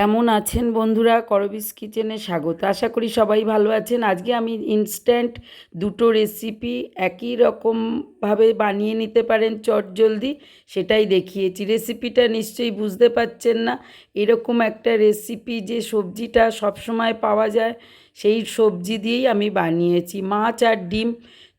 কেমন আছেন বন্ধুরা? করবিস কিচেনে স্বাগত। আশা করি সবাই ভালো আছেন। আজকে আমি ইনস্ট্যান্ট দুটো রেসিপি একই রকমভাবে বানিয়ে নিতে পারেন চট জলদি, সেটাই দেখিয়েছি। রেসিপিটা নিশ্চয়ই বুঝতে পারছেন না। এরকম একটা রেসিপি যে সবজিটা সবসময় পাওয়া যায়, সেই সবজি দিয়েই আমি বানিয়েছি। মাছ আর ডিম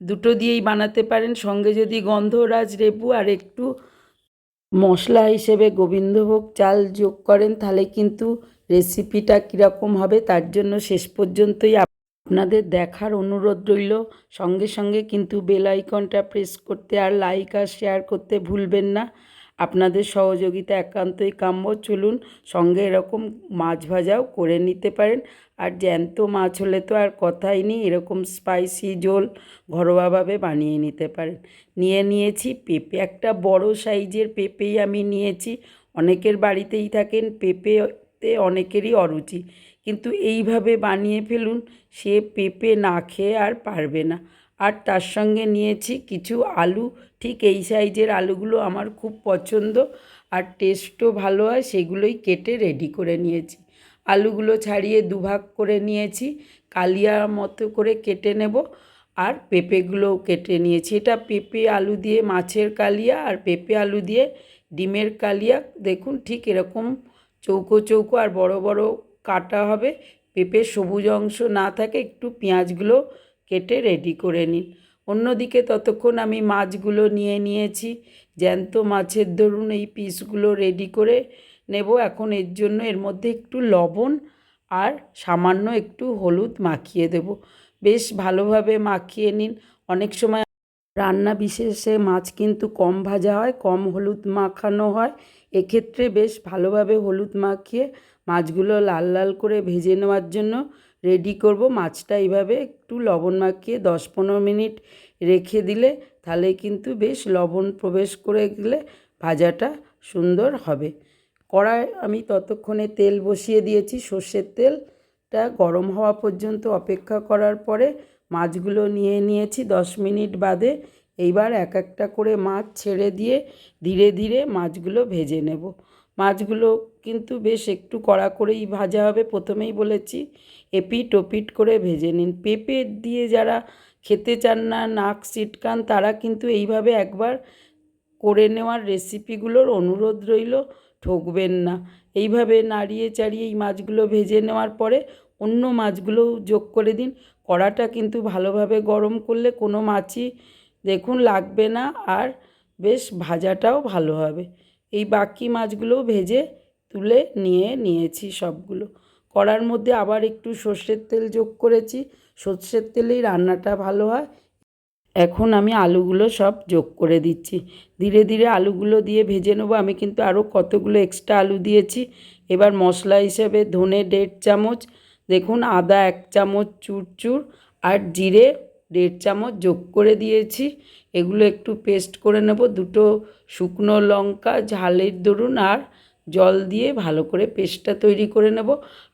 দুটো দিয়েই বানাতে পারেন। সঙ্গে যদি গন্ধরাজ লেবু আর একটু মশলা হিসেবে গোবিন্দভোগ চাল যোগ করেন, তাহলে কিন্তু রেসিপিটা কীরকম হবে তার জন্য শেষ পর্যন্তই আপনাদের দেখার অনুরোধ রইল। সঙ্গে সঙ্গে কিন্তু বেল আইকনটা প্রেস করতে আর লাইক আর শেয়ার করতে ভুলবেন না। আপনাদের সহযোগিতা একান্তই কাম্য। চলুন সঙ্গে এরকম মাছ ভাজাও করে নিতে পারেন। আর জ্যান্ত মাছ হলে তো আর কথাই নেই, এরকম স্পাইসি ঝোল ঘরোয়াভাবে বানিয়ে নিতে পারেন। নিয়ে নিয়েছি পেঁপে, একটা বড় সাইজের পেঁপেই আমি নিয়েছি। অনেকের বাড়িতেই থাকেন পেঁপেতে অনেকেরই অরুচি। কিন্তু এইভাবে বানিয়ে ফেলুন, সে পেঁপে না খেয়ে আর পারবে না। আর তার সঙ্গে নিয়েছি কিছু আলু। ঠিক এই সাইজের আলুগুলো আমার খুব পছন্দ আর টেস্টও ভালো হয়, সেগুলোই কেটে রেডি করে নিয়েছি। আলুগুলো ছাড়িয়ে দুভাগ করে নিয়েছি, কালিয়া মতো করে কেটে নেব আর পেঁপেগুলোও কেটে নিয়েছি। এটা পেঁপে আলু দিয়ে, মাছের কালিয়া আর পেঁপে আলু দিয়ে, ডিমের কালিয়া। দেখুন ঠিক এরকম চৌকো চৌকো আর বড় বড় কাটা হবে। পেঁপে সবুজ অংশ না থাকে, একটু পেঁয়াজগুলো কেটে রেডি করে নিন। অন্যদিকে ততক্ষণ আমি মাছগুলো নিয়ে নিয়েছি। জ্যান্ত মাছের ধরুন এই পিসগুলো রেডি করে নেব। এখন এর জন্য এর মধ্যে একটু লবণ আর সামান্য একটু হলুদ মাখিয়ে দেব। বেশ ভালোভাবে মাখিয়ে নিন। অনেক সময় রান্না বিশেষে মাছ কিন্তু কম ভাজা হয়, কম হলুদ মাখানো হয়। এক্ষেত্রে বেশ ভালোভাবে হলুদ মাখিয়ে মাছগুলো লাল লাল করে ভেজে নেওয়ার জন্য রেডি করব। মাছটা এইভাবে একটু লবণ মাখিয়ে দশ পনেরো মিনিট রেখে দিলে তাহলে কিন্তু বেশ লবণ প্রবেশ করে গেলে ভাজাটা সুন্দর হবে। কড়ায় আমি ততক্ষণে তেল বসিয়ে দিয়েছি। সর্ষের তেলটা গরম হওয়া পর্যন্ত অপেক্ষা করার পরে মাছগুলো নিয়ে নিয়েছি। দশ মিনিট বাদে এইবার এক একটা করে মাছ ছেড়ে দিয়ে ধীরে ধীরে মাছগুলো ভেজে নেব। মাছগুলো কিন্তু বেশ একটু কড়া করেই ভাজা হবে, প্রথমেই বলেছি এপিট ওপিট করে ভেজে নিন। পেঁপে দিয়ে যারা খেতে চান না, নাক সিটকান তারা কিন্তু এইভাবে একবার করে নেওয়ার রেসিপিগুলোর অনুরোধ রইল, ঠকবেন না। এইভাবে নাড়িয়ে চাড়িয়ে এই মাছগুলো ভেজে নেওয়ার পরে অন্য মাছগুলোও যোগ করে দিন। কড়াটা কিন্তু ভালোভাবে গরম করলে কোনো মাছই দেখুন লাগবে না আর বেশ ভাজাটাও ভালো হবে। এই বাকি মাছগুলোও ভেজে তুলে নিয়ে নিয়েছি সবগুলো। কড়ার মধ্যে আবার একটু সর্ষের তেল যোগ করেছি। সর্ষের তেলেই রান্নাটা ভালো হয়। এখন আমি আলুগুলো সব যোগ করে দিচ্ছি। ধীরে ধীরে আলুগুলো দিয়ে ভেজে নেব। আমি কিন্তু আরও কতগুলো এক্সট্রা আলু দিয়েছি। এবার মশলা হিসেবে ধনে দেড় চামচ, দেখুন আদা এক চামচ, চুরচুর আর জিরে দেড় চামচ যোগ করে দিয়েছি। এগুলো একটু পেস্ট করে নেব। দুটো শুকনো লঙ্কা, ঝালের দরুন আর জল দিয়ে ভালো করে পেস্টটা তৈরি করে নেব।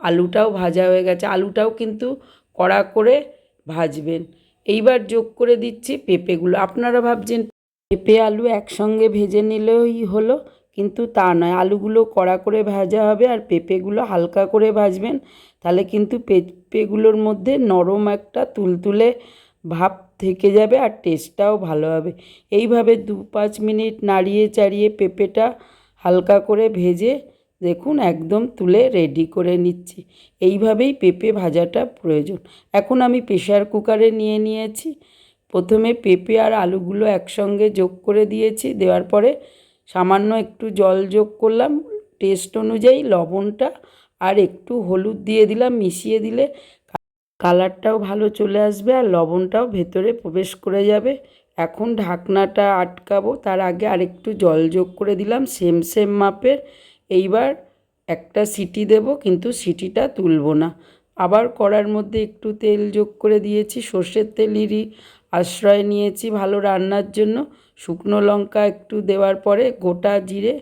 আলুটাও ভাজা হয়ে গেছে। আলুটাও কিন্তু কড়া করে ভাজবেন। এইবার যোগ করে দিচ্ছি পেঁপেগুলো। আপনারা ভাবছেন পেঁপে, আলু একসঙ্গে ভেজে নিলেই হলো, কিন্তু তা নয়। আলুগুলো কড়া করে ভাজা হবে আর পেঁপেগুলো হালকা করে ভাজবেন, তাহলে কিন্তু পেঁপেগুলোর মধ্যে নরম একটা তুলতুলে ভাব থেকে যাবে আর টেস্টটাও ভালো হবে। এইভাবে দু পাঁচ মিনিট নাড়িয়ে চাড়িয়ে পেঁপেটা হালকা করে ভেজে দেখুন একদম তুলে রেডি করে নিচ্ছি। এইভাবেই পেঁপে ভাজাটা প্রয়োজন। এখন আমি প্রেশার কুকারে নিয়ে নিয়েছি। প্রথমে পেঁপে আর আলুগুলো একসঙ্গে যোগ করে দিয়েছি। দেওয়ার পরে সামান্য একটু জল যোগ করলাম। টেস্ট অনুযায়ী লবণটা আর একটু হলুদ দিয়ে দিলাম। মিশিয়ে দিলে কালারটাও ভালো চলে আসবে আর লবণটাও ভেতরে প্রবেশ করে যাবে। এখন ঢাকনাটা আটকাবো, তার আগে আরেকটু জল যোগ করে দিলাম সেম সেম মাপের। এইবার একটা সিটি দেব, কিন্তু সিটিটা তুলব না। আবার কড়ার মধ্যে একটু তেল যোগ করে দিয়েছি, সর্ষের তেলেরই আশ্রয় নিয়েছি ভালো রান্নার জন্য। শুকনো লঙ্কা একটু দেওয়ার পরে গোটা জিরে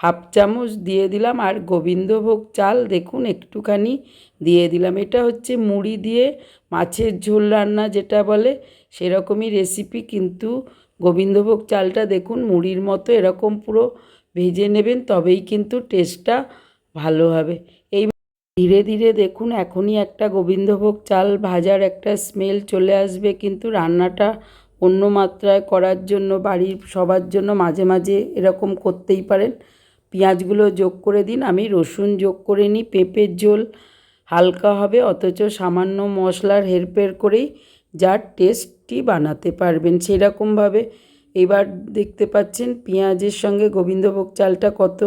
হাফ চামচ দিয়ে দিলাম আর গোবিন্দভোগ চাল দেখুন একটুখানি দিয়ে দিলাম। এটা হচ্ছে মুড়ি দিয়ে মাছের ঝোল রান্না যেটা বলে, সেরকমই রেসিপি কিন্তু গোবিন্দভোগ চালটা দেখুন মুড়ির মতো এরকম পুরো ভেজে নেবেন তবেই কিন্তু টেস্টটা ভালো হবে। এই ধীরে ধীরে দেখুন এখনই একটা গোবিন্দভোগ চাল ভাজার একটা স্মেল চলে আসবে কিন্তু রান্নাটা অন্য মাত্রায় করার জন্য, বাড়ির সবার জন্য মাঝে মাঝে এরকম করতেই পারেন। পেঁয়াজগুলো যোগ করে দিন। আমি রসুন যোগ করে নিই, পেঁপের ঝোল হালকা হবে, অথচ সামান্য মশলার হেরফের করেই যার টেস্টটি বানাতে পারবেন সেরকমভাবে। এবার দেখতে পাচ্ছেন পেঁয়াজের সঙ্গে গোবিন্দভোগ চালটা কত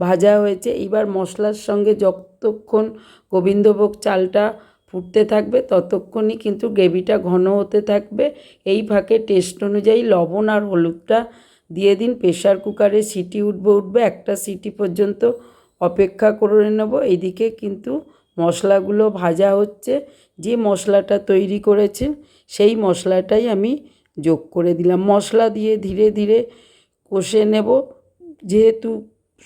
ভাজা হয়েছে। এবার মশলার সঙ্গে যতক্ষণ গোবিন্দভোগ চালটা ফুটতে থাকবে, ততক্ষণই কিন্তু গ্রেভিটা ঘন হতে থাকবে। এই ফাঁকে টেস্ট অনুযায়ী লবণ আর হলুদটা দিয়ে দিন প্রেশার কুকারে সিটি উঠবে উঠবে, একটা সিটি পর্যন্ত অপেক্ষা করে নেব। এইদিকে কিন্তু মশলাগুলো ভাজা হচ্ছে, যে মশলাটা তৈরি করেছেন, সেই মশলাটাই আমি যোগ করে দিলাম। মশলা দিয়ে ধীরে ধীরে কষে নেব। যেহেতু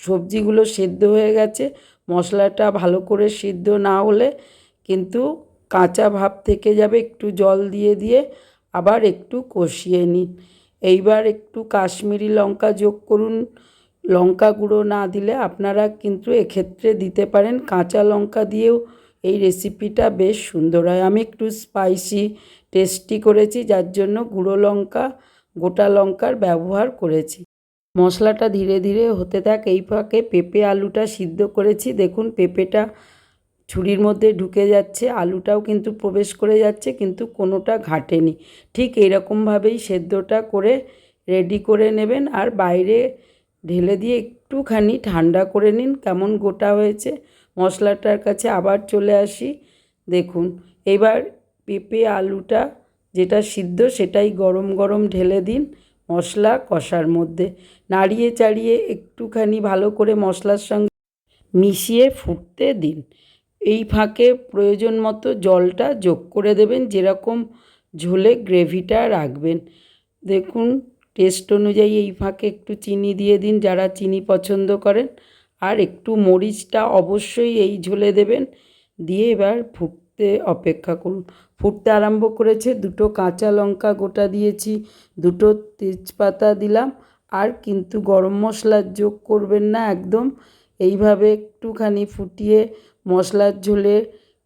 সবজিগুলো সেদ্ধ হয়ে গেছে, মশলাটা ভালো করে সিদ্ধ না হলে কিন্তু কাঁচা ভাব থেকে যাবে। একটু জল দিয়ে দিয়ে আবার একটু কষিয়ে নিন। এইবার একটু কাশ্মীরি লঙ্কা যোগ করুন। লঙ্কা গুঁড়ো না দিলে আপনারা কিন্তু এক্ষেত্রে দিতে পারেন। কাঁচা লঙ্কা দিয়েও এই রেসিপিটা বেশ সুন্দর হয়। আমি একটু স্পাইসি, টেস্টি করেছি, যার জন্য গুঁড়ো লঙ্কা, গোটা লঙ্কার ব্যবহার করেছি। মশলাটা ধীরে ধীরে হতে থাক। এই ফাঁকে পেঁপে আলুটা সিদ্ধ করেছি। দেখুন, পেঁপেটা ছুরির মধ্যে ঢুকে যাচ্ছে, আলুটাও কিন্তু প্রবেশ করে যাচ্ছে, কিন্তু কোনোটা ঘাটেনি। ঠিক এইরকমভাবেই সেদ্ধটা করে রেডি করে নেবেন আর বাইরে ঢেলে দিয়ে একটুখানি ঠান্ডা করে নিন, কেমন গোটা হয়েছে। মশলাটার কাছে আবার চলে আসি, দেখুন। এবার পেঁপে আলুটা যেটা সিদ্ধ সেটাই গরম গরম ঢেলে দিন মশলা কষার মধ্যে। নাড়িয়ে চাড়িয়ে একটুখানি ভালো করে মশলার সঙ্গে মিশিয়ে ফুটতে দিন। এই ফাঁকে প্রয়োজন মতো জলটা যোগ করে দেবেন, যেরকম ঝোলে গ্রেভিটা রাখবেন। দেখুন, টেস্ট অনুযায়ী এই ফাঁকে একটু চিনি দিয়ে দিন যারা চিনি পছন্দ করেন। আর একটু মরিচটা অবশ্যই এই ঝোলে দেবেন। দিয়ে এবার ফুটতে অপেক্ষা করুন। ফুটতে আরম্ভ করেছে, দুটো কাঁচা লঙ্কা গোটা দিয়েছি, দুটো তেজপাতা দিলাম। আর কিন্তু গরম মশলার যোগ করবেন না একদম। এইভাবে একটুখানি ফুটিয়ে মশলার ঝোলে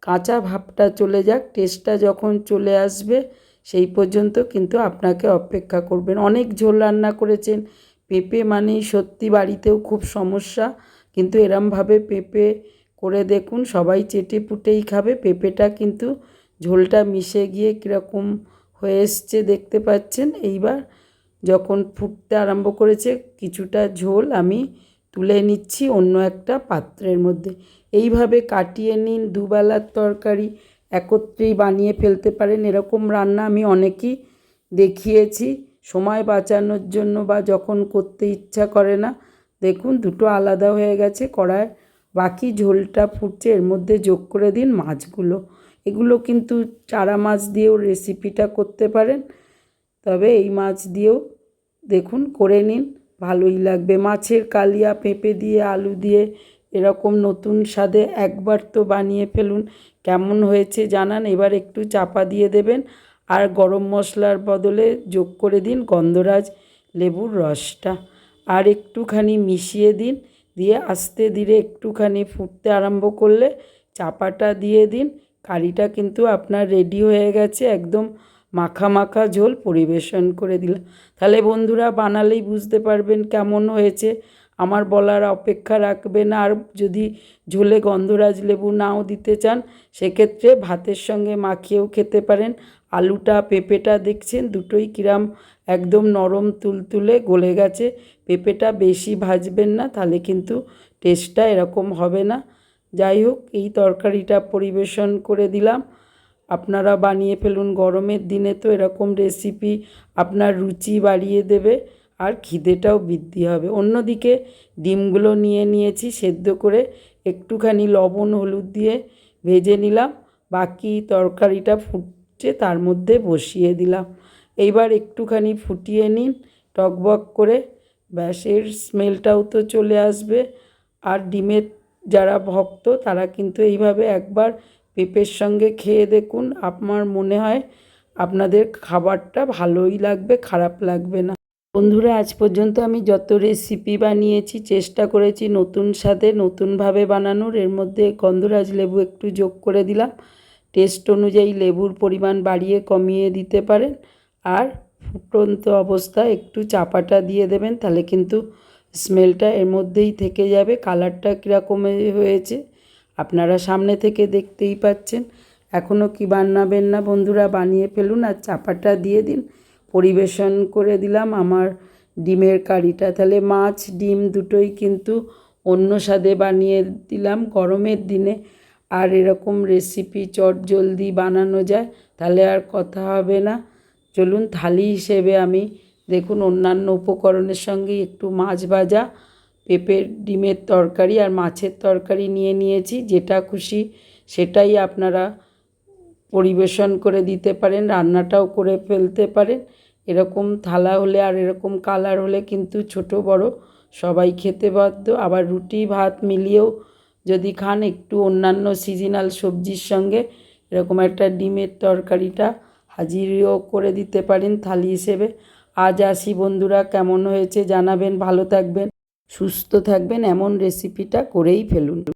কাঁচা ভাবটা চলে যাক টেস্টটা যখন চলে আসবে, সেই পর্যন্ত কিন্তু আপনাকে অপেক্ষা করবেন। অনেক ঝোল রান্না করেছেন, পেঁপে মানেই সত্যি বাড়িতেও খুব সমস্যা, কিন্তু এরমভাবে পেঁপে করে দেখুন, সবাই চেটে পুটেই খাবে, পেঁপেটা কিন্তু ঝোলটা মিশে গিয়ে কীরকম হয়ে এসছে দেখতে পাচ্ছেন। এইবার যখন ফুটতে আরম্ভ করেছে, কিছুটা ঝোল আমি তুলে নিচ্ছি অন্য একটা পাত্রের মধ্যে। এইভাবে কাটিয়ে নিন, দুবেলার তরকারি একত্রেই বানিয়ে ফেলতে পারেন। এরকম রান্না আমি অনেকই দেখিয়েছি। সময় বাঁচানোর জন্য বা যখন করতে ইচ্ছা করে না, দেখুন দুটো আলাদা হয়ে গেছে, কড়ায় বাকি ঝোলটা ফুটছে, এর মধ্যে যোগ করে দিন মাছগুলো। এগুলো কিন্তু চারা মাছ দিয়েও রেসিপিটা করতে পারেন, তবে এই মাছ দিয়েও দেখুন করে নিন, ভালোই লাগবে। মাছের কালিয়া, পেঁপে দিয়ে, আলু দিয়ে এরকম নতুন স্বাদে একবার তো বানিয়ে ফেলুন। কেমন হয়েছে জানান, এবার একটু চাপা দিয়ে দেবেন। আর গরম মশলার বদলে যোগ করে দিন গন্ধরাজ লেবুর রসটা। আর একটুখানি মিশিয়ে দিন, দিয়ে আস্তে ধীরে একটুখানি ফুটতে আরম্ভ করলে চাপাটা দিয়ে দিন। কারিটা কিন্তু আপনার রেডি হয়ে গেছে, একদম মাখা মাখা ঝোল পরিবেশন করে দিলাম তাহলে বন্ধুরা বানালেই বুঝতে পারবেন কেমন হয়েছে। আমার বলার অপেক্ষা রাখবেন। আর যদি ঝোলে গন্ধরাজ লেবু নাও দিতে চান, সেক্ষেত্রে ভাতের সঙ্গে মাখিয়েও খেতে পারেন। আলুটা, পেঁপেটা দেখছেন, দুটোই কিরাম একদম নরম তুলতুলে গলে গেছে। পেঁপেটা বেশি ভাজবেন না, তাহলে কিন্তু টেস্টটা এরকম হবে না। যাই হোক, এই তরকারিটা পরিবেশন করে দিলাম। আপনারা বানিয়ে ফেলুন। গরমের দিনে তো এরকম রেসিপি আপনার রুচি বাড়িয়ে দেবে। আর খিদেটাও বৃদ্ধি হবে। অন্যদিকে ডিমগুলো নিয়ে নিয়েছি, সেদ্ধ করে একটুখানি লবণ, হলুদ দিয়ে ভেজে নিলাম। বাকি তরকারিটা ফুটছে, তার মধ্যে বসিয়ে দিলাম। এইবার একটুখানি ফুটিয়ে নিন, টকবক করে। ব্যাস, এর স্মেলটাও তো চলে আসবে। আর ডিমের যারা ভক্ত, তারা কিন্তু এইভাবে একবার পেঁপের সঙ্গে খেয়ে দেখুন। আমার মনে হয় আপনাদের খাবারটা ভালোই লাগবে, খারাপ লাগবে না। বন্ধুরা, আজ পর্যন্ত আমি যত রেসিপি বানিয়েছি, চেষ্টা করেছি নতুন স্বাদে নতুনভাবে বানানোর। এর মধ্যে গন্ধরাজ লেবু একটু যোগ করে দিলাম। টেস্ট অনুযায়ী লেবুর পরিমাণ বাড়িয়ে কমিয়ে দিতে পারেন। আর ফুটন্ত অবস্থায় একটু চাপাটা দিয়ে দেবেন, তাহলে কিন্তু স্মেলটা এর মধ্যেই থেকে যাবে। কালারটা কীরকম হয়েছে আপনারা সামনে থেকে দেখতেই পাচ্ছেন। এখনও কি বানাবেন না বন্ধুরা, বানিয়ে ফেলুন আর চাপাটা দিয়ে দিন। পরিবেশন করে দিলাম আমার ডিমের কারিটা। তাহলে মাছ, ডিম দুটোই কিন্তু অন্য স্বাদে বানিয়ে দিলাম গরমের দিনে। আর এরকম রেসিপি চট জলদি বানানো যায়, তাহলে আর কথা হবে না। চলুন থালি হিসেবে আমি দেখুন অন্যান্য উপকরণের সঙ্গে একটু মাছ ভাজা, পেঁপের ডিমের তরকারি আর মাছের তরকারি নিয়ে নিয়েছি, যেটা খুশি সেটাই আপনারা পরিবেশন করে দিতে পারেন, রান্নাটাও করে ফেলতে পারেন। এরকম থালা হলে আর এরকম কালার হলে কিন্তু ছোট, বড় সবাই খেতে বাধ্য। আবার রুটি, ভাত মিলিয়েও যদি খান একটু অন্যান্য সিজনাল সবজির সঙ্গে এরকম একটা ডিমের তরকারিটা হাজিরও করে দিতে পারেন থালি হিসেবে। আজ আসি বন্ধুরা, কেমন হয়েছে জানাবেন, ভালো থাকবেন, সুস্থ থাকবেন, এমন রেসিপিটা করেই ফেলুন।